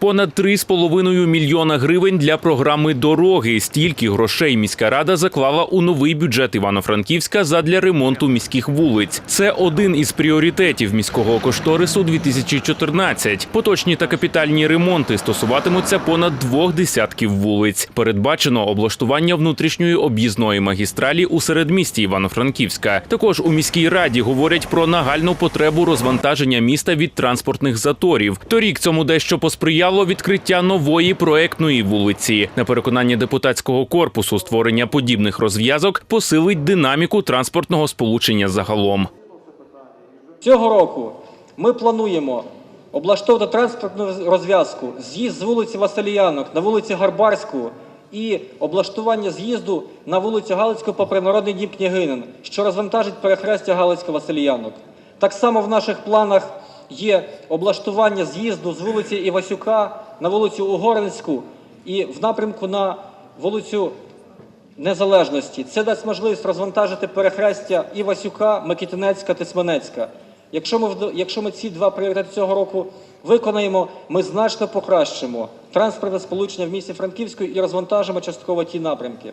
Понад 3,5 мільйона гривень для програми дороги. Стільки грошей міська рада заклала у новий бюджет Івано-Франківська задля ремонту міських вулиць. Це один із пріоритетів міського кошторису 2014. Поточні та капітальні ремонти стосуватимуться понад двох десятків вулиць. Передбачено облаштування внутрішньої об'їзної магістралі у середмісті Івано-Франківська. Також у міській раді говорять про нагальну потребу розвантаження міста від транспортних заторів. Торік цьому дещо посприяло відкриття нової проектної вулиці. На переконання депутатського корпусу створення подібних розв'язок посилить динаміку транспортного сполучення загалом. Цього року ми плануємо облаштовувати транспортну розв'язку, з'їзд з вулиці Василіянок на вулиці Гарбарську і облаштування з'їзду на вулицю Галицьку попри народний дім княгинин, що розвантажить перехрестя Галицько Василіянок. Так само в наших планах є облаштування з'їзду з вулиці Івасюка на вулицю Угорницьку і в напрямку на вулицю Незалежності. Це дасть можливість розвантажити перехрестя Івасюка, Микітинецька, Тисманецька. Якщо ми, якщо ми ці два пріоритети цього року виконаємо, ми значно покращимо транспортне сполучення в місті Франківську і розвантажимо частково ті напрямки.